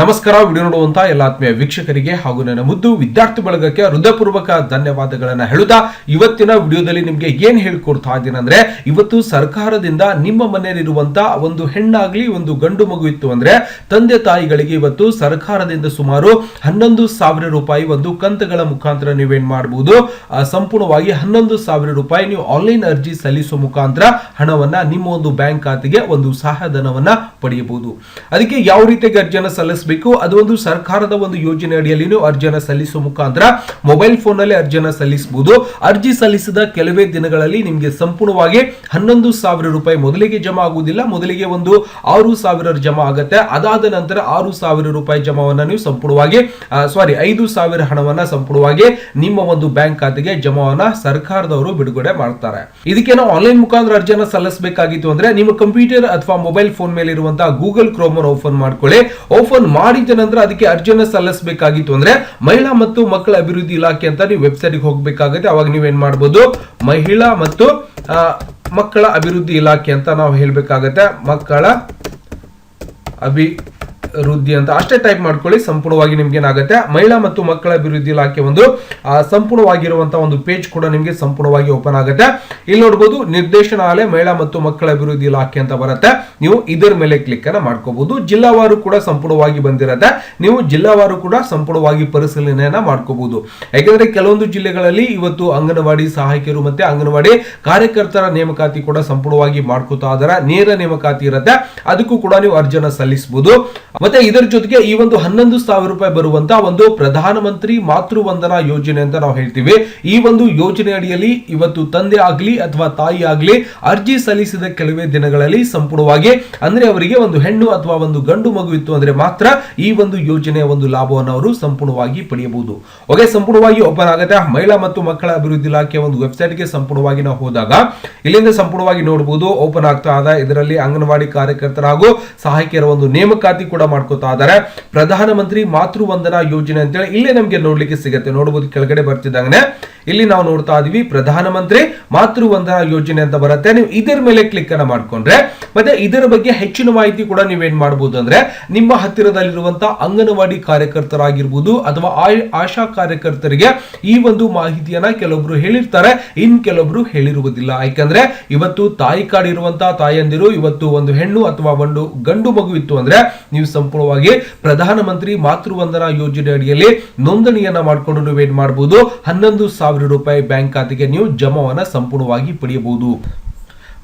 ನಮಸ್ಕಾರ, ವಿಡಿಯೋ ನೋಡುವಂತ ಎಲ್ಲ ಆತ್ಮೀಯ ವೀಕ್ಷಕರಿಗೆ ಹಾಗೂ ನನ್ನ ಮುದ್ದು ವಿದ್ಯಾರ್ಥಿ ಬಳಗಕ್ಕೆ ಹೃದಯಪೂರ್ವಕ ಧನ್ಯವಾದಗಳನ್ನ ಹೇಳುತ್ತಾ, ಇವತ್ತಿನ ವಿಡಿಯೋದಲ್ಲಿ ನಿಮಗೆ ಏನ್ ಹೇಳ್ಕೊಡ್ತಾ ಇದ್ದೀನಿ ಅಂದ್ರೆ, ಇವತ್ತು ಸರ್ಕಾರದಿಂದ ನಿಮ್ಮ ಮನೆಯಲ್ಲಿರುವಂತ ಒಂದು ಹೆಣ್ಣಾಗ್ಲಿ, ಒಂದು ಗಂಡು ಮಗು ಇತ್ತು ಅಂದ್ರೆ, ತಂದೆ ತಾಯಿಗಳಿಗೆ ಇವತ್ತು ಸರ್ಕಾರದಿಂದ ಸುಮಾರು ಹನ್ನೊಂದು ಸಾವಿರ ರೂಪಾಯಿ ಒಂದು ಕಂತುಗಳ ಮುಖಾಂತರ ನೀವೇನ್ ಮಾಡಬಹುದು ಸಂಪೂರ್ಣವಾಗಿ ಹನ್ನೊಂದು ಸಾವಿರ ರೂಪಾಯಿ ನೀವು ಆನ್ಲೈನ್ ಅರ್ಜಿ ಸಲ್ಲಿಸುವ ಮುಖಾಂತರ ಹಣವನ್ನ ನಿಮ್ಮ ಒಂದು ಬ್ಯಾಂಕ್ ಖಾತೆಗೆ ಒಂದು ಸಹಾಯಧನವನ್ನ ಪಡೆಯಬಹುದು. ಅದಕ್ಕೆ ಯಾವ ರೀತಿಯಾಗಿ ಅರ್ಜಿಯನ್ನು ಸಲ್ಲಿಸಬೇಕು. ಅದು ಒಂದು ಸರ್ಕಾರದ ಒಂದು ಯೋಜನೆ ಅಡಿಯಲ್ಲಿ ನೀವು ಅರ್ಜಿಯನ್ನು ಸಲ್ಲಿಸುವ ಮುಖಾಂತರ ಮೊಬೈಲ್ ಫೋನ್ನಲ್ಲಿ ಅರ್ಜಿಯನ್ನು ಸಲ್ಲಿಸಬಹುದು. ಅರ್ಜಿ ಸಲ್ಲಿಸಿದ ಕೆಲವೇ ದಿನಗಳಲ್ಲಿ ನಿಮಗೆ ಸಂಪೂರ್ಣವಾಗಿ ಹನ್ನೊಂದು ಸಾವಿರ ರೂಪಾಯಿ ಮೊದಲಿಗೆ ಜಮಾ ಆಗುವುದಿಲ್ಲ. ಮೊದಲಿಗೆ ಒಂದು ಆರು ಸಾವಿರ ಜಮಾ ಆಗುತ್ತೆ. ಅದಾದ ನಂತರ ಆರು ಸಾವಿರ ರೂಪಾಯಿ ಜಮಾವನ್ನ ನೀವು ಸಂಪೂರ್ಣವಾಗಿ ಸಾರಿ ಐದು ಸಾವಿರ ಹಣವನ್ನ ಸಂಪೂರ್ಣವಾಗಿ ನಿಮ್ಮ ಒಂದು ಬ್ಯಾಂಕ್ ಖಾತೆಗೆ ಜಮಾವನ್ನ ಸರ್ಕಾರದವರು ಬಿಡುಗಡೆ ಮಾಡ್ತಾರೆ. ಇದಕ್ಕೆ ಆನ್ಲೈನ್ ಮುಖಾಂತರ ಅರ್ಜಿಯನ್ನು ಸಲ್ಲಿಸಬೇಕಾಗಿತ್ತು ಅಂದ್ರೆ ನಿಮ್ಮ ಕಂಪ್ಯೂಟರ್ ಅಥವಾ ಮೊಬೈಲ್ ಫೋನ್ ಮೇಲೆ ಇರುವಂತಹ ಗೂಗಲ್ ಕ್ರೋಮ್ ಅನ್ನು ಓಪನ್ ಮಾಡ್ಕೊಳ್ಳಿ. ಓಪನ್ ಮಾಡಿದ ನಂತರ ಅದಕ್ಕೆ ಅರ್ಜಿಯನ್ನು ಸಲ್ಲಿಸಬೇಕಾಗಿತ್ತು ಅಂದ್ರೆ ಮಹಿಳಾ ಮತ್ತು ಮಕ್ಕಳ ಅಭಿವೃದ್ಧಿ ಇಲಾಖೆ ಅಂತ ನೀವು ವೆಬ್ಸೈಟ್ಗೆ ಹೋಗಬೇಕಾಗುತ್ತೆ. ಅವಾಗ ನೀವೇನ್ ಮಾಡ್ಬೋದು? ಮಹಿಳಾ ಮತ್ತು ಮಕ್ಕಳ ಅಭಿವೃದ್ಧಿ ಇಲಾಖೆ ಅಂತ ನಾವು ಹೇಳಬೇಕಾಗತ್ತೆ. ಮಕ್ಕಳ ಅಭಿವೃದ್ಧಿ ಅಂತ ಅಷ್ಟೇ ಟೈಪ್ ಮಾಡ್ಕೊಳ್ಳಿ, ಸಂಪೂರ್ಣವಾಗಿ ನಿಮ್ಗೆ ಏನಾಗುತ್ತೆ? ಮಹಿಳಾ ಮತ್ತು ಮಕ್ಕಳ ಅಭಿವೃದ್ಧಿ ಇಲಾಖೆ ಒಂದು ಸಂಪೂರ್ಣವಾಗಿರುವಂತಹ ಒಂದು ಪೇಜ್ ಕೂಡ ನಿಮಗೆ ಸಂಪೂರ್ಣವಾಗಿ ಓಪನ್ ಆಗುತ್ತೆ. ಇಲ್ಲಿ ನೋಡಬಹುದು ನಿರ್ದೇಶನಾಲಯ ಮಹಿಳಾ ಮತ್ತು ಮಕ್ಕಳ ಅಭಿವೃದ್ಧಿ ಇಲಾಖೆ ಅಂತ ಬರುತ್ತೆ. ನೀವು ಇದರ ಮೇಲೆ ಕ್ಲಿಕ್ ಅನ್ನ ಮಾಡ್ಕೋಬಹುದು ಜಿಲ್ಲಾವಾರು ಕೂಡ ಸಂಪೂರ್ಣವಾಗಿ ಬಂದಿರತ್ತೆ. ನೀವು ಜಿಲ್ಲಾವಾರು ಕೂಡ ಸಂಪೂರ್ಣವಾಗಿ ಪರಿಶೀಲನೆಯನ್ನ ಮಾಡ್ಕೋಬಹುದು ಯಾಕೆಂದ್ರೆ ಕೆಲವೊಂದು ಜಿಲ್ಲೆಗಳಲ್ಲಿ ಇವತ್ತು ಅಂಗನವಾಡಿ ಸಹಾಯಕಿಯರು ಮತ್ತೆ ಅಂಗನವಾಡಿ ಕಾರ್ಯಕರ್ತರ ನೇಮಕಾತಿ ಕೂಡ ಸಂಪೂರ್ಣವಾಗಿ ಮಾಡ್ಕೋತಾ ಅದರ ನೇರ ನೇಮಕಾತಿ ಇರುತ್ತೆ. ಅದಕ್ಕೂ ಕೂಡ ನೀವು ಅರ್ಜಿಯನ್ನು ಸಲ್ಲಿಸಬಹುದು ಮತ್ತೆ ಇದರ ಜೊತೆಗೆ ಈ ಒಂದು ಹನ್ನೊಂದು ಸಾವಿರ ರೂಪಾಯಿ ಬರುವಂತ ಒಂದು ಪ್ರಧಾನಮಂತ್ರಿ ಮಾತೃ ವಂದನಾ ಯೋಜನೆ ಅಂತ ನಾವು ಹೇಳ್ತೀವಿ. ಈ ಒಂದು ಯೋಜನೆ ಅಡಿಯಲ್ಲಿ ಇವತ್ತು ತಂದೆ ಆಗ್ಲಿ ಅಥವಾ ತಾಯಿ ಆಗ್ಲಿ ಅರ್ಜಿ ಸಲ್ಲಿಸಿದ ಕೆಲವೇ ದಿನಗಳಲ್ಲಿ ಸಂಪೂರ್ಣವಾಗಿ ಅಂದ್ರೆ ಅವರಿಗೆ ಒಂದು ಹೆಣ್ಣು ಅಥವಾ ಒಂದು ಗಂಡು ಮಗು ಇತ್ತು ಅಂದ್ರೆ ಮಾತ್ರ ಈ ಒಂದು ಯೋಜನೆಯ ಒಂದು ಲಾಭವನ್ನು ಅವರು ಸಂಪೂರ್ಣವಾಗಿ ಪಡೆಯಬಹುದು. ಓಕೆ, ಸಂಪೂರ್ಣವಾಗಿ ಓಪನ್ ಆಗುತ್ತೆ. ಮಹಿಳಾ ಮತ್ತು ಮಕ್ಕಳ ಅಭಿವೃದ್ಧಿ ಇಲಾಖೆ ಒಂದು ವೆಬ್ಸೈಟ್ಗೆ ಸಂಪೂರ್ಣವಾಗಿ ನಾವು ಹೋದಾಗ ಇಲ್ಲಿಂದ ಸಂಪೂರ್ಣವಾಗಿ ನೋಡಬಹುದು ಓಪನ್ ಆಗ್ತಾ ಇದೆ. ಇದರಲ್ಲಿ ಅಂಗನವಾಡಿ ಕಾರ್ಯಕರ್ತರ ಹಾಗೂ ಸಹಾಯಕಿಯರ ಒಂದು ನೇಮಕಾತಿ ಕೂಡ ಮಾಡ್ಕೋತಾ ಇದ್ದಾರೆ. ಪ್ರಧಾನಮಂತ್ರಿ ಮಾತೃ ವಂದನಾ ಯೋಜನೆ ಅಂತೇಳಿ ಇಲ್ಲೇ ನಮಗೆ ನೋಡ್ಲಿಕ್ಕೆ ಸಿಗುತ್ತೆ. ನೋಡಬಹುದು ಕೆಳಗಡೆ ಬರ್ತಿದ್ದಂಗೆ ಇಲ್ಲಿ ನಾವು ನೋಡ್ತಾ ಇದೀವಿ, ಪ್ರಧಾನಮಂತ್ರಿ ಮಾತೃ ವಂದನಾ ಯೋಜನೆ ಅಂತ ಬರುತ್ತೆ. ನೀವು ಇದರ ಮೇಲೆ ಕ್ಲಿಕ್ ಅನ್ನ ಮಾಡ್ಕೊಂಡ್ರೆ, ಮತ್ತೆ ಇದರ ಬಗ್ಗೆ ಹೆಚ್ಚಿನ ಮಾಹಿತಿ ಕೂಡ ನೀವೇನ್ ಮಾಡಬಹುದು ಅಂದ್ರೆ, ನಿಮ್ಮ ಹತ್ತಿರದಲ್ಲಿರುವಂತಹ ಅಂಗನವಾಡಿ ಕಾರ್ಯಕರ್ತರಾಗಿರ್ಬೋದು ಅಥವಾ ಆಶಾ ಕಾರ್ಯಕರ್ತರಿಗೆ ಈ ಒಂದು ಮಾಹಿತಿಯನ್ನ ಕೆಲವೊಬ್ರು ಹೇಳಿರ್ತಾರೆ. ಇನ್ ಕೆಲವೊಬ್ರು ಹೇಳಿರುವುದಿಲ್ಲ. ಯಾಕಂದ್ರೆ ಇವತ್ತು ತಾಯಿ ಕಾಡಿರುವಂತಹ ತಾಯಂದಿರು, ಇವತ್ತು ಒಂದು ಹೆಣ್ಣು ಅಥವಾ ಒಂದು ಗಂಡು ಮಗು ಇತ್ತು ಅಂದ್ರೆ, ನೀವು ಸಂಪೂರ್ಣವಾಗಿ ಪ್ರಧಾನಮಂತ್ರಿ ಮಾತೃ ವಂದನಾ ಯೋಜನೆ ಅಡಿಯಲ್ಲಿ ನೋಂದಣಿಯನ್ನ ಮಾಡಿಕೊಂಡು ನೀವೇನ್ ಮಾಡಬಹುದು ಹನ್ನೊಂದು ಸಾವಿರ ರೂಪಾಯಿ ಬ್ಯಾಂಕ್ ಖಾತೆಗೆ ನೀವು ಜಮಾವನ್ನ ಸಂಪೂರ್ಣವಾಗಿ ಪಡೆಯಬಹುದು.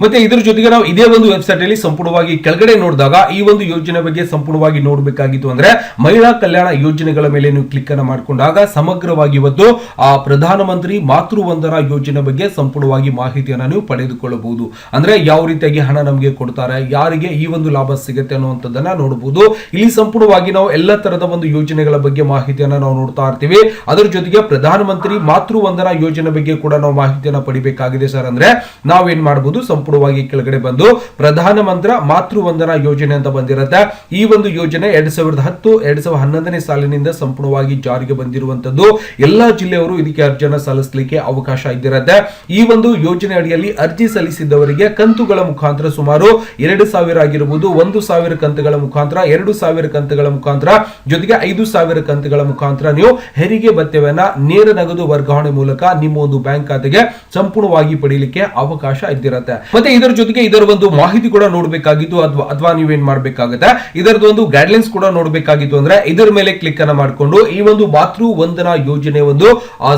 ಮತ್ತೆ ಇದರ ಜೊತೆಗೆ ನಾವು ಇದೇ ಒಂದು ವೆಬ್ಸೈಟ್ ಅಲ್ಲಿ ಸಂಪೂರ್ಣವಾಗಿ ಕೆಳಗಡೆ ನೋಡಿದಾಗ ಈ ಒಂದು ಯೋಜನೆ ಬಗ್ಗೆ ಸಂಪೂರ್ಣವಾಗಿ ನೋಡಬೇಕಾಗಿತ್ತು ಅಂದ್ರೆ ಮಹಿಳಾ ಕಲ್ಯಾಣ ಯೋಜನೆಗಳ ಮೇಲೆ ನೀವು ಕ್ಲಿಕ್ ಅನ್ನ ಮಾಡಿಕೊಂಡಾಗ ಸಮಗ್ರವಾಗಿ ಇವತ್ತು ಆ ಪ್ರಧಾನಮಂತ್ರಿ ಮಾತೃ ವಂದನಾ ಯೋಜನೆ ಬಗ್ಗೆ ಸಂಪೂರ್ಣವಾಗಿ ಮಾಹಿತಿಯನ್ನ ನೀವು ಪಡೆದುಕೊಳ್ಳಬಹುದು. ಅಂದ್ರೆ ಯಾವ ರೀತಿಯಾಗಿ ಹಣ ನಮಗೆ ಕೊಡ್ತಾರೆ, ಯಾರಿಗೆ ಈ ಒಂದು ಲಾಭ ಸಿಗುತ್ತೆ ಅನ್ನುವಂಥದ್ದನ್ನ ನೋಡಬಹುದು ಇಲ್ಲಿ ಸಂಪೂರ್ಣವಾಗಿ ನಾವು ಎಲ್ಲ ತರದ ಒಂದು ಯೋಜನೆಗಳ ಬಗ್ಗೆ ಮಾಹಿತಿಯನ್ನ ನಾವು ನೋಡ್ತಾ ಇರ್ತೀವಿ. ಅದರ ಜೊತೆಗೆ ಪ್ರಧಾನಮಂತ್ರಿ ಮಾತೃ ವಂದನಾ ಯೋಜನೆ ಬಗ್ಗೆ ಕೂಡ ನಾವು ಮಾಹಿತಿಯನ್ನ ಪಡಿಬೇಕಾಗಿದೆ ಸರ್. ಅಂದ್ರೆ ನಾವೇನ್ ಮಾಡಬಹುದು ಸಂಪೂರ್ಣವಾಗಿ ಕೆಳಗಡೆ ಬಂದು ಪ್ರಧಾನ ಮಂತ್ರ ಮಾತೃ ವಂದನಾ ಯೋಜನೆ ಅಂತ ಬಂದಿರುತ್ತೆ. ಈ ಒಂದು ಯೋಜನೆ ಎರಡ್ ಸಾವಿರದ ಹತ್ತು, ಎರಡ್ ಸಾವಿರದ ಹನ್ನೊಂದನೇ ಸಾಲಿನಿಂದ ಸಂಪೂರ್ಣವಾಗಿ ಜಾರಿಗೆ ಬಂದಿರುವಂತದ್ದು ಎಲ್ಲಾ ಜಿಲ್ಲೆಯವರು ಇದಕ್ಕೆ ಅರ್ಜಿಯನ್ನು ಸಲ್ಲಿಸಲಿಕ್ಕೆ ಅವಕಾಶ ಇದ್ದಿರುತ್ತೆ. ಈ ಒಂದು ಯೋಜನೆ ಅಡಿಯಲ್ಲಿ ಅರ್ಜಿ ಸಲ್ಲಿಸಿದ್ದವರಿಗೆ ಕಂತುಗಳ ಮುಖಾಂತರ ಸುಮಾರು ಎರಡು ಸಾವಿರ ಆಗಿರಬಹುದು ಒಂದು ಸಾವಿರ ಕಂತುಗಳ ಮುಖಾಂತರ, ಎರಡು ಸಾವಿರ ಕಂತುಗಳ ಮುಖಾಂತರ, ಜೊತೆಗೆ ಐದು ಸಾವಿರ ಕಂತುಗಳ ಮುಖಾಂತರ ನೀವು ಹೆರಿಗೆ ಭತ್ಯವನ್ನ ನೇರ ನಗದು ವರ್ಗಾವಣೆ ಮೂಲಕ ನಿಮ್ಮ ಒಂದು ಬ್ಯಾಂಕ್ ಖಾತೆಗೆ ಸಂಪೂರ್ಣವಾಗಿ ಪಡೆಯಲಿಕ್ಕೆ ಅವಕಾಶ ಇದ್ದಿರುತ್ತೆ. ಮತ್ತೆ ಇದರ ಜೊತೆಗೆ ಇದರ ಒಂದು ಮಾಹಿತಿ ಕೂಡ ನೋಡಬೇಕಾಗಿತ್ತು ಅಥವಾ ಅಥವಾ ನೀವೇನ್ ಮಾಡಬೇಕಾಗುತ್ತೆ? ಇದರದ್ದು ಒಂದು ಗೈಡ್ಲೈನ್ಸ್ ಕೂಡ ನೋಡಬೇಕಾಗಿತ್ತು ಅಂದ್ರೆ ಇದರ ಮೇಲೆ ಕ್ಲಿಕ್ ಅನ್ನ ಮಾಡಿಕೊಂಡು ಈ ಒಂದು ಮಾತೃ ವಂದನಾ ಯೋಜನೆ ಒಂದು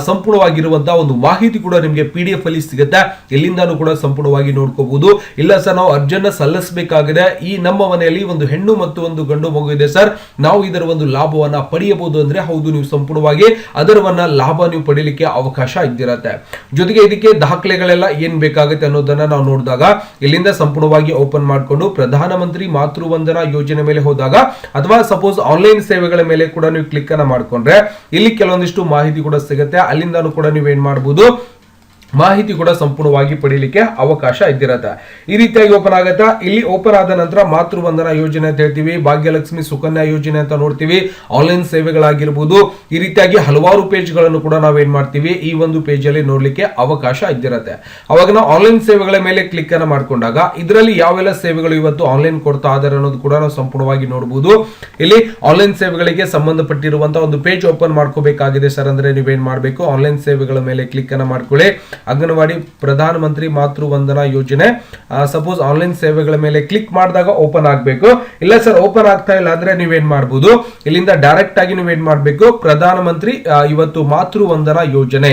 ಸಂಪೂರ್ಣವಾಗಿರುವಂತಹ ಒಂದು ಮಾಹಿತಿ ಕೂಡ ನಿಮಗೆ ಪಿ ಅಲ್ಲಿ ಸಿಗುತ್ತೆ. ಎಲ್ಲಿಂದಾನು ಕೂಡ ಸಂಪೂರ್ಣವಾಗಿ ನೋಡ್ಕೋಬಹುದು ಇಲ್ಲ ಸರ್, ನಾವು ಅರ್ಜನ್ನ ಸಲ್ಲಿಸಬೇಕಾಗಿದೆ. ಈ ನಮ್ಮ ಮನೆಯಲ್ಲಿ ಒಂದು ಹೆಣ್ಣು ಮತ್ತು ಒಂದು ಗಂಡು ಮಗು ಇದೆ ಸರ್. ನಾವು ಇದರ ಒಂದು ಲಾಭವನ್ನ ಪಡೆಯಬಹುದು ಅಂದ್ರೆ ಹೌದು, ನೀವು ಸಂಪೂರ್ಣವಾಗಿ ಅದರವನ್ನ ಲಾಭ ನೀವು ಪಡೆಯಲಿಕ್ಕೆ ಅವಕಾಶ ಇದ್ದಿರತ್ತೆ. ಜೊತೆಗೆ ಇದಕ್ಕೆ ದಾಖಲೆಗಳೆಲ್ಲ ಏನ್ ಬೇಕಾಗುತ್ತೆ ಅನ್ನೋದನ್ನ ನಾವು ನೋಡಿದಾಗ ಇಲ್ಲಿಂದ ಸಂಪೂರ್ಣವಾಗಿ ಓಪನ್ ಮಾಡಿಕೊಂಡು ಪ್ರಧಾನಮಂತ್ರಿ ಮಾತೃ ವಂದನಾ ಯೋಜನೆ ಮೇಲೆ ಹೋದಾಗ, ಅಥವಾ ಸಪೋಸ್ ಆನ್ಲೈನ್ ಸೇವೆಗಳ ಮೇಲೆ ಕೂಡ ನೀವು ಕ್ಲಿಕ್ ಅನ್ನ ಮಾಡ್ಕೊಂಡ್ರೆ, ಇಲ್ಲಿ ಕೆಲವೊಂದಿಷ್ಟು ಮಾಹಿತಿ ಕೂಡ ಸಿಗುತ್ತೆ. ಅಲ್ಲಿಂದ ಕೂಡ ನೀವು ಏನ್ ಮಾಡಬಹುದು ಮಾಹಿತಿ ಕೂಡ ಸಂಪೂರ್ಣವಾಗಿ ಪಡೀಲಿಕ್ಕೆ ಅವಕಾಶ ಇದ್ದಿರತ್ತೆ. ಈ ರೀತಿಯಾಗಿ ಓಪನ್ ಆಗತ್ತಾ. ಇಲ್ಲಿ ಓಪನ್ ಆದ ನಂತರ ಮಾತೃವಂದನಾ ಯೋಜನೆ ಅಂತ ಹೇಳ್ತೀವಿ, ಭಾಗ್ಯಲಕ್ಷ್ಮಿ ಸುಕನ್ಯಾ ಯೋಜನೆ ಅಂತ ನೋಡ್ತೀವಿ ಆನ್ಲೈನ್ ಸೇವೆಗಳಾಗಿರ್ಬೋದು. ಈ ರೀತಿಯಾಗಿ ಹಲವಾರು ಪೇಜ್ಗಳನ್ನು ಕೂಡ ನಾವೇನ್ ಮಾಡ್ತೀವಿ, ಈ ಒಂದು ಪೇಜಲ್ಲಿ ನೋಡಲಿಕ್ಕೆ ಅವಕಾಶ ಇದ್ದಿರತ್ತೆ. ಅವಾಗ ನಾವು ಆನ್ಲೈನ್ ಸೇವೆಗಳ ಮೇಲೆ ಕ್ಲಿಕ್ ಅನ್ನು ಮಾಡ್ಕೊಂಡಾಗ, ಇದರಲ್ಲಿ ಯಾವೆಲ್ಲ ಸೇವೆಗಳು ಇವತ್ತು ಆನ್ಲೈನ್ ಕೊಡ್ತಾ ಇದಾರೆ ಅನ್ನೋದು ಕೂಡ ನಾವು ಸಂಪೂರ್ಣವಾಗಿ ನೋಡಬಹುದು ಇಲ್ಲಿ ಆನ್ಲೈನ್ ಸೇವೆಗಳಿಗೆ ಸಂಬಂಧಪಟ್ಟಿರುವಂತಹ ಒಂದು ಪೇಜ್ ಓಪನ್ ಮಾಡ್ಕೋಬೇಕಾಗಿದೆ ಸರ್ ಅಂದ್ರೆ ನೀವೇನ್ ಮಾಡಬೇಕು? ಆನ್ಲೈನ್ ಸೇವೆಗಳ ಮೇಲೆ ಕ್ಲಿಕ್ ಅನ್ನ ಮಾಡ್ಕೊಳ್ಳಿ. ಅಂಗನವಾಡಿ ಪ್ರಧಾನ ಮಂತ್ರಿ ಮಾತೃ ವಂದನಾ ಯೋಜನೆ ಸಪೋಸ್ ಆನ್ಲೈನ್ ಸೇವೆಗಳ ಮೇಲೆ ಕ್ಲಿಕ್ ಮಾಡಿದಾಗ ಓಪನ್ ಆಗಬೇಕು. ಇಲ್ಲ ಸರ್ ಓಪನ್ ಆಗ್ತಾ ಇಲ್ಲ ಅಂದ್ರೆ ನೀವೇನ್ ಮಾಡಬಹುದು ಇಲ್ಲಿಂದ ಡೈರೆಕ್ಟ್ ಆಗಿ ನೀವೇನ್ ಮಾಡಬೇಕು? ಪ್ರಧಾನ ಮಂತ್ರಿ ಇವತ್ತು ಮಾತೃ ವಂದನಾ ಯೋಜನೆ.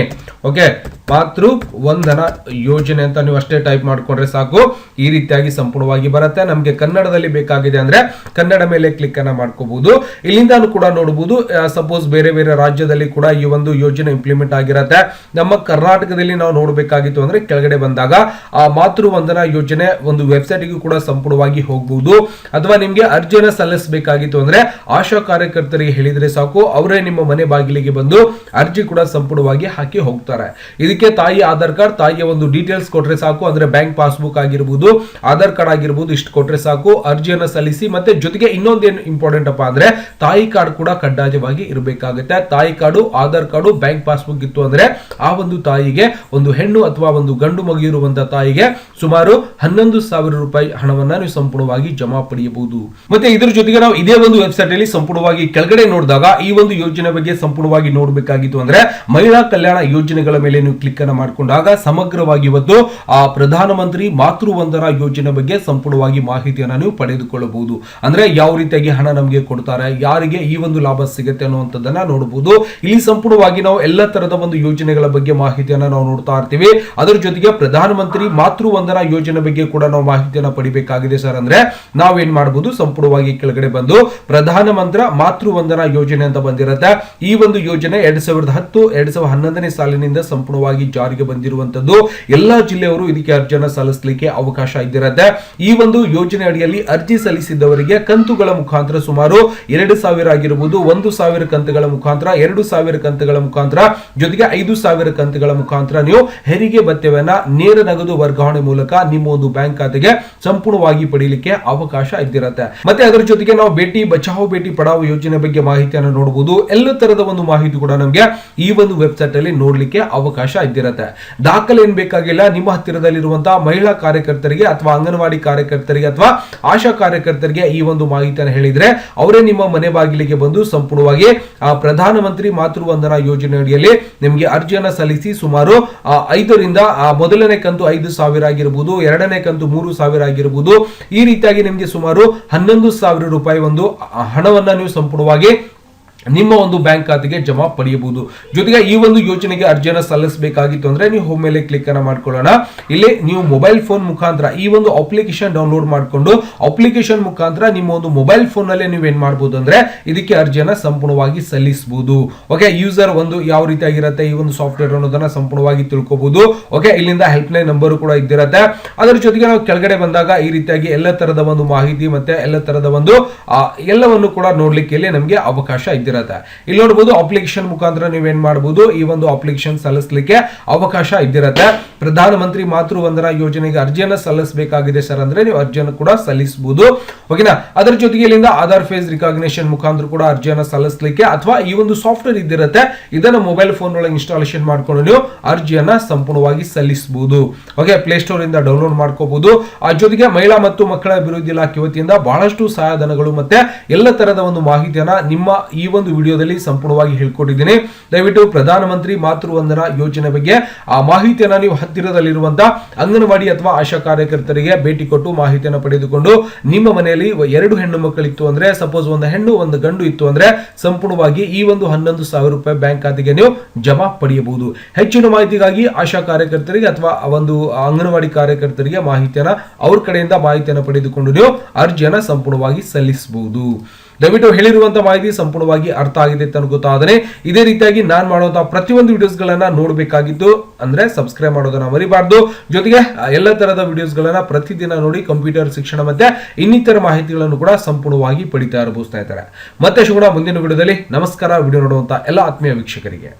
ಓಕೆ ಮಾತೃ ವಂದನಾ ಯೋಜನೆ ಅಂತ ನೀವು ಅಷ್ಟೇ ಟೈಪ್ ಮಾಡ್ಕೊಂಡ್ರೆ ಸಾಕು. ಈ ರೀತಿಯಾಗಿ ಸಂಪೂರ್ಣವಾಗಿ ಬರುತ್ತೆ. ನಮಗೆ ಕನ್ನಡದಲ್ಲಿ ಬೇಕಾಗಿದೆ ಅಂದ್ರೆ ಕನ್ನಡ ಮೇಲೆ ಕ್ಲಿಕ್ ಅನ್ನ ಮಾಡ್ಕೋಬಹುದು ಇಲ್ಲಿಂದಾನು ಕೂಡ ನೋಡಬಹುದು ಸಪೋಸ್ ಬೇರೆ ಬೇರೆ ರಾಜ್ಯದಲ್ಲಿ ಕೂಡ ಈ ಒಂದು ಯೋಜನೆ ಇಂಪ್ಲಿಮೆಂಟ್ ಆಗಿರತ್ತೆ. ನಮ್ಮ ಕರ್ನಾಟಕದಲ್ಲಿ ನಾವು ನೋಡಬೇಕಾಗಿತ್ತು ಅಂದ್ರೆ ಕೆಳಗಡೆ ಬಂದಾಗ ಆ ಮಾತೃ ವಂದನಾ ಯೋಜನೆ ಒಂದು ವೆಬ್ಸೈಟ್ ಗೂ ಕೂಡ ಸಂಪೂರ್ಣವಾಗಿ ಹೋಗಬಹುದು ಅಥವಾ ನಿಮ್ಗೆ ಅರ್ಜಿಯನ್ನು ಸಲ್ಲಿಸಬೇಕಾಗಿತ್ತು ಅಂದ್ರೆ ಆಶಾ ಕಾರ್ಯಕರ್ತರಿಗೆ ಹೇಳಿದ್ರೆ ಸಾಕು, ಅವರೇ ನಿಮ್ಮ ಮನೆ ಬಾಗಿಲಿಗೆ ಬಂದು ಅರ್ಜಿ ಕೂಡ ಸಂಪೂರ್ಣವಾಗಿ ಹಾಕಿ ಹೋಗ್ತಾರೆ. ಇದಕ್ಕೆ ತಾಯಿ ಆಧಾರ್ ಕಾರ್ಡ್, ತಾಯಿಯ ಒಂದು ಡೀಟೇಲ್ಸ್ ಕೊಟ್ರೆ ಸಾಕು, ಅಂದ್ರೆ ಬ್ಯಾಂಕ್ ಪಾಸ್ಬುಕ್ ಆಗಿರ್ಬೋದು, ಆಧಾರ್ ಕಾರ್ಡ್ ಆಗಿರ್ಬೋದು, ಇಷ್ಟು ಕೊಟ್ರೆ ಸಾಕು. ಅರ್ಜಿಯನ್ನು ಸಲ್ಲಿಸಿ ಮತ್ತೆ ಜೊತೆಗೆ ಇನ್ನೊಂದೇನು ಇಂಪಾರ್ಟೆಂಟ್ ಅಪ್ಪ ಅಂದ್ರೆ ತಾಯಿ ಕಾರ್ಡ್ ಕೂಡ ಕಡ್ಡಾಯವಾಗಿ ಇರಬೇಕಾಗುತ್ತೆ. ತಾಯಿ card, Aadhaar card bank passbook ಇತ್ತು ಅಂದ್ರೆ ಆ ಒಂದು ತಾಯಿಗೆ ಒಂದು ಹೆಣ್ಣು ಅಥವಾ ಒಂದು ಗಂಡು ಮಗು ಇರುವಂತಹ ತಾಯಿಗೆ ಸುಮಾರು ಹನ್ನೊಂದು ಸಾವಿರ ರೂಪಾಯಿ ಹಣವನ್ನ ನೀವು ಸಂಪೂರ್ಣವಾಗಿ ಜಮಾ ಪಡೆಯಬಹುದು. ಮತ್ತೆ ಇದರ ಜೊತೆಗೆ ನಾವು ಇದೇ ಒಂದು ವೆಬ್ಸೈಟ್ ಅಲ್ಲಿ ಸಂಪೂರ್ಣವಾಗಿ ಕೆಳಗಡೆ ನೋಡಿದಾಗ ಈ ಒಂದು ಯೋಜನೆ ಬಗ್ಗೆ ಸಂಪೂರ್ಣವಾಗಿ ನೋಡಬೇಕಾಗಿತ್ತು ಅಂದ್ರೆ ಮಹಿಳಾ ಕಲ್ಯಾಣ ಯೋಜನೆಗಳ ಮೇಲೆ ನೀವು ಕ್ಲಿಕ್ ಅನ್ನ ಮಾಡ್ಕೊಂಡಾಗ ಸಮಗ್ರವಾಗಿ ಇವತ್ತು ಆ ಪ್ರಧಾನಮಂತ್ರಿ ಮಾತೃ ವಂದನಾ ಯೋಜನೆ ಬಗ್ಗೆ ಸಂಪೂರ್ಣವಾಗಿ ಮಾಹಿತಿಯನ್ನ ನೀವು ಪಡೆದುಕೊಳ್ಳಬಹುದು. ಅಂದ್ರೆ ಯಾವ ರೀತಿಯಾಗಿ ಹಣ ನಮಗೆ ಕೊಡ್ತಾರೆ, ಯಾರಿಗೆ ಈ ಒಂದು ಲಾಭ ಸಿಗುತ್ತೆ ಅನ್ನುವಂಥದ್ದನ್ನ ನೋಡಬಹುದು ಇಲ್ಲಿ ಸಂಪೂರ್ಣವಾಗಿ ನಾವು ಎಲ್ಲ ತರದ ಒಂದು ಯೋಜನೆಗಳ ಬಗ್ಗೆ ಮಾಹಿತಿಯನ್ನ ನಾವು ನೋಡ್ತಾ ಇರ್ತೀವಿ ಅದರ ಜೊತೆಗೆ ಪ್ರಧಾನಮಂತ್ರಿ ಮಾತೃ ವಂದನಾ ಯೋಜನೆ ಬಗ್ಗೆ ಕೂಡ ನಾವು ಮಾಹಿತಿಯನ್ನ ಪಡಿಬೇಕಾಗಿದೆ ಸರ್ ಅಂದ್ರೆ ನಾವೇನ್ ಮಾಡಬಹುದು ಸಂಪೂರ್ಣವಾಗಿ ಕೆಳಗಡೆ ಬಂದು ಪ್ರಧಾನಮಂತ್ರಿ ಮಾತೃ ವಂದನಾ ಯೋಜನೆ ಅಂತ ಬಂದಿರುತ್ತೆ. ಈ ಒಂದು ಯೋಜನೆ ಎರಡ್ ಸಾವಿರದ ಹತ್ತು, ಎರಡ್ ಸಾವಿರದ ಹನ್ನೊಂದನೇ ಸಾಲಿನಿಂದ ಸಂಪೂರ್ಣವಾಗಿ ಜಾರಿಗೆ ಬಂದಿರುವಂತದ್ದು ಎಲ್ಲಾ ಜಿಲ್ಲೆಯವರು ಇದಕ್ಕೆ ಅರ್ಜಿಯನ್ನು ಸಲ್ಲಿಸಲಿಕ್ಕೆ ಅವಕಾಶ ಇದ್ದಿರುತ್ತೆ. ಈ ಒಂದು ಯೋಜನೆ ಅಡಿಯಲ್ಲಿ ಅರ್ಜಿ ಸಲ್ಲಿಸಿದವರಿಗೆ ಕಂತುಗಳ ಮುಖಾಂತರ ಸುಮಾರು ಎರಡು ಸಾವಿರ ಆಗಿರಬಹುದು ಒಂದು ಸಾವಿರ ಕಂತುಗಳ ಮುಖಾಂತರ, ಎರಡು ಸಾವಿರ ಕಂತುಗಳ ಮುಖಾಂತರ, ಜೊತೆಗೆ ಐದು ಸಾವಿರ ಕಂತುಗಳ ಮುಖಾಂತರ ನೀವು ಹೆರಿಗೆ ಭತ್ಯವನ್ನ ನೇರ ನಗದು ವರ್ಗಾವಣೆ ಮೂಲಕ ನಿಮ್ಮ ಒಂದು ಬ್ಯಾಂಕ್ ಖಾತೆಗೆ ಸಂಪೂರ್ಣವಾಗಿ ಪಡೀಲಿಕ್ಕೆ ಅವಕಾಶ ಇದ್ದಿರುತ್ತೆ. ಮತ್ತೆ ಅದರ ಜೊತೆಗೆ ನಾವು ಬೇಟಿ ಬಚಾವೋ ಬೇಟಿ ಪಡಾವೋ ಯೋಜನೆ ಬಗ್ಗೆ ಮಾಹಿತಿಯನ್ನು ನೋಡಬಹುದು ಎಲ್ಲ ತರದ ಒಂದು ಮಾಹಿತಿ ಕೂಡ ನಮಗೆ ಈ ಒಂದು ವೆಬ್ಸೈಟ್ ಅಲ್ಲಿ ನೋಡಲಿಕ್ಕೆ ಅವಕಾಶ ಇದ್ದಿರುತ್ತೆ. ದಾಖಲೆ ಏನ್ ಬೇಕಾಗಿಲ್ಲ, ನಿಮ್ಮ ಹತ್ತಿರದಲ್ಲಿರುವಂತಹ ಮಹಿಳಾ ಕಾರ್ಯಕರ್ತರಿಗೆ ಅಥವಾ ಅಂಗನವಾಡಿ ಕಾರ್ಯಕರ್ತರಿಗೆ ಅಥವಾ ಆಶಾ ಕಾರ್ಯಕರ್ತರಿಗೆ ಈ ಒಂದು ಮಾಹಿತಿಯನ್ನು ಹೇಳಿದ್ರೆ ಅವರೇ ನಿಮ್ಮ ಮನೆ ಬಾಗಿಲಿಗೆ ಬಂದು ಸಂಪೂರ್ಣವಾಗಿ ಪ್ರಧಾನಮಂತ್ರಿ ಮಾತೃ ವಂದನಾ ಯೋಜನೆ ಅಡಿಯಲ್ಲಿ ನಿಮಗೆ ಅರ್ಜಿಯನ್ನು ಸಲ್ಲಿಸಿ ಸುಮಾರು ಐದರಿಂದ ಆ, ಮೊದಲನೇ ಕಂತು ಐದು ಸಾವಿರ ಆಗಿರ್ಬೋದು ಎರಡನೇ ಕಂತು ಮೂರು ಸಾವಿರ ಆಗಿರ್ಬೋದು ಈ ರೀತಿಯಾಗಿ ನಿಮಗೆ ಸುಮಾರು ಹನ್ನೊಂದು ಸಾವಿರ ರೂಪಾಯಿ ಒಂದು ಹಣವನ್ನು ಹಣವನ್ನ ನೀವು ಸಂಪೂರ್ಣವಾಗಿ ನಿಮ್ಮ ಒಂದು ಬ್ಯಾಂಕ್ ಖಾತೆಗೆ ಜಮಾ ಪಡೆಯಬಹುದು. ಜೊತೆಗೆ ಈ ಒಂದು ಯೋಜನೆಗೆ ಅರ್ಜಿಯನ್ನು ಸಲ್ಲಿಸಬೇಕಾಗಿತ್ತು ಅಂದ್ರೆ ನೀವು ಹೋಮ್ ಮೇಲೆ ಕ್ಲಿಕ್ ಅನ್ನ ಮಾಡ್ಕೊಳ್ಳೋಣ. ಇಲ್ಲಿ ನೀವು ಮೊಬೈಲ್ ಫೋನ್ ಮುಖಾಂತರ ಈ ಒಂದು ಅಪ್ಲಿಕೇಶನ್ ಡೌನ್ಲೋಡ್ ಮಾಡಿಕೊಂಡು ಅಪ್ಲಿಕೇಶನ್ ಮುಖಾಂತರ ನಿಮ್ಮ ಒಂದು ಮೊಬೈಲ್ ಫೋನ್ನಲ್ಲಿ ನೀವು ಏನ್ ಮಾಡಬಹುದು ಅಂದ್ರೆ ಇದಕ್ಕೆ ಅರ್ಜಿಯನ್ನ ಸಂಪೂರ್ಣವಾಗಿ ಸಲ್ಲಿಸಬಹುದು. ಓಕೆ ಯೂಸರ್ ಒಂದು ಯಾವ ರೀತಿಯಾಗಿರುತ್ತೆ ಈ ಒಂದು ಸಾಫ್ಟ್ವೇರ್ ಅನ್ನೋದನ್ನ ಸಂಪೂರ್ಣವಾಗಿ ತಿಳ್ಕೊಬಹುದು. ಓಕೆ ಇಲ್ಲಿಂದ ಹೆಲ್ಪ್ ಲೈನ್ ನಂಬರ್ ಕೂಡ ಇದ್ದಿರತ್ತೆ. ಅದರ ಜೊತೆಗೆ ನಾವು ಕೆಳಗಡೆ ಬಂದಾಗ ಈ ರೀತಿಯಾಗಿ ಎಲ್ಲ ತರದ ಒಂದು ಮಾಹಿತಿ ಮತ್ತೆ ಎಲ್ಲ ತರದ ಒಂದು ಎಲ್ಲವನ್ನು ಕೂಡ ನೋಡ್ಲಿಕ್ಕೆ ಇಲ್ಲಿ ನಮಗೆ ಅವಕಾಶ ಇದ್ದಿರತ್ತೆ. ಇಲ್ಲಿ ನೋಡಬಹುದು ಅಪ್ಲಿಕೇಶನ್ ಮುಖಾಂತರ ನೀವೇನ್ ಮಾಡಬಹುದು ಈ ಒಂದು ಅಪ್ಲಿಕೇಶನ್ ಸಲ್ಲಿಸಲಿಕ್ಕೆ ಅವಕಾಶ ಇದ್ದಿರತ್ತೆ. ಪ್ರಧಾನಮಂತ್ರಿ ಮಾತೃ ವಂದನಾ ಯೋಜನೆಗೆ ಅರ್ಜಿಯನ್ನ ಸಲ್ಲಿಸಬೇಕಾಗಿದೆ ಸರ್ ಅಂದ್ರೆ ನೀವು ಅರ್ಜಿಯನ್ನು ಕೂಡ ಸಲ್ಲಿಸಬಹುದು ಓಕೆನಾ? ಅದರ ಜೊತೆಗೆ ಇಲ್ಲಿಂದ ಆಧಾರ್ ಫೇಸ್ ರಿಕಾಗ್ನೇಷನ್ ಮುಖಾಂತರ ಕೂಡ ಅರ್ಜಿಯನ್ನ ಸಲ್ಲಿಸಲಿಕ್ಕೆ ಅಥವಾ ಈ ಒಂದು ಸಾಫ್ಟ್ವೇರ್ ಇದ್ದಿರತ್ತೆ, ಇದನ್ನ ಮೊಬೈಲ್ ಫೋನ್ ಒಳಗೆ ಇನ್ಸ್ಟಾಲೇಷನ್ ಮಾಡ್ಕೊಂಡು ನೀವು ಅರ್ಜಿಯನ್ನ ಸಂಪೂರ್ಣವಾಗಿ ಸಲ್ಲಿಸಬಹುದು ಓಕೆ ಪ್ಲೇಸ್ಟೋರ್ ಇಂದ ಡೌನ್ಲೋಡ್ ಮಾಡ್ಕೋಬಹುದು ಆ ಜೊತೆಗೆ ಮಹಿಳಾ ಮತ್ತು ಮಕ್ಕಳ ಅಭಿವೃದ್ಧಿ ಇಲಾಖೆ ವತಿಯಿಂದ ಬಹಳಷ್ಟು ಸಹಾಯಧನಗಳು ಮತ್ತೆ ಎಲ್ಲ ತರದ ಒಂದು ಮಾಹಿತಿಯನ್ನ ನಿಮ್ಮ ಈ ವಿಡಿಯೋದಲ್ಲಿ ಸಂಪೂರ್ಣವಾಗಿ ಹೇಳ್ಕೊಟ್ಟಿದ್ದೀನಿ. ದಯವಿಟ್ಟು ಪ್ರಧಾನಮಂತ್ರಿ ಮಾತೃ ವಂದನಾ ಯೋಜನೆ ಬಗ್ಗೆ ಆ ಮಾಹಿತಿಯನ್ನು ನೀವು ಹತ್ತಿರದಲ್ಲಿರುವಂತಹ ಅಂಗನವಾಡಿ ಅಥವಾ ಆಶಾ ಕಾರ್ಯಕರ್ತರಿಗೆ ಭೇಟಿ ಕೊಟ್ಟು ಮಾಹಿತಿಯನ್ನು ಪಡೆದುಕೊಂಡು ನಿಮ್ಮ ಮನೆಯಲ್ಲಿ ಎರಡು ಹೆಣ್ಣು ಮಕ್ಕಳಿತ್ತು ಅಂದ್ರೆ ಸಪೋಸ್ ಒಂದು ಹೆಣ್ಣು, ಒಂದು ಗಂಡು ಇತ್ತು ಅಂದ್ರೆ ಸಂಪೂರ್ಣವಾಗಿ ಈ ಒಂದು ಹನ್ನೊಂದು ಸಾವಿರ ರೂಪಾಯಿ ಬ್ಯಾಂಕ್ ಖಾತೆಗೆ ನೀವು ಜಮಾ ಪಡೆಯಬಹುದು. ಹೆಚ್ಚಿನ ಮಾಹಿತಿಗಾಗಿ ಆಶಾ ಕಾರ್ಯಕರ್ತರಿಗೆ ಅಥವಾ ಒಂದು ಅಂಗನವಾಡಿ ಕಾರ್ಯಕರ್ತರಿಗೆ ಮಾಹಿತಿಯನ್ನ ಅವ್ರ ಕಡೆಯಿಂದ ಮಾಹಿತಿಯನ್ನು ಪಡೆದುಕೊಂಡು ನೀವು ಅರ್ಜಿಯನ್ನು ಸಂಪೂರ್ಣವಾಗಿ ಸಲ್ಲಿಸಬಹುದು. ದಯವಿಟ್ಟು ಹೇಳಿರುವಂತಹ ಮಾಹಿತಿ ಸಂಪೂರ್ಣವಾಗಿ ಅರ್ಥ ಆಗಿದೆ ಅಂತ ಗೊತ್ತಾದರೆ ಇದೇ ರೀತಿಯಾಗಿ ನಾನು ಮಾಡುವಂತಹ ಪ್ರತಿಯೊಂದು ವಿಡಿಯೋಸ್ ಗಳನ್ನ ನೋಡಬೇಕಾಗಿದ್ದು, ಅಂದ್ರೆ ಸಬ್ಸ್ಕ್ರೈಬ್ ಮಾಡೋದನ್ನ ಮರಿಬಾರ್ದು. ಜೊತೆಗೆ ಎಲ್ಲ ತರಹದ ವಿಡಿಯೋಸ್ ಗಳನ್ನ ಪ್ರತಿದಿನ ನೋಡಿ ಕಂಪ್ಯೂಟರ್ ಶಿಕ್ಷಣ ಮತ್ತೆ ಇನ್ನಿತರ ಮಾಹಿತಿಗಳನ್ನು ಕೂಡ ಸಂಪೂರ್ಣವಾಗಿ ಪಡಿತಾ ಇರಬಹುದು ಇದ್ದಾರೆ. ಮತ್ತೆ ಶುಭ ಮುಂದಿನ ವಿಡಿಯೋದಲ್ಲಿ ನಮಸ್ಕಾರ. ವಿಡಿಯೋ ನೋಡುವಂತ ಎಲ್ಲ ಆತ್ಮೀಯ ವೀಕ್ಷಕರಿಗೆ.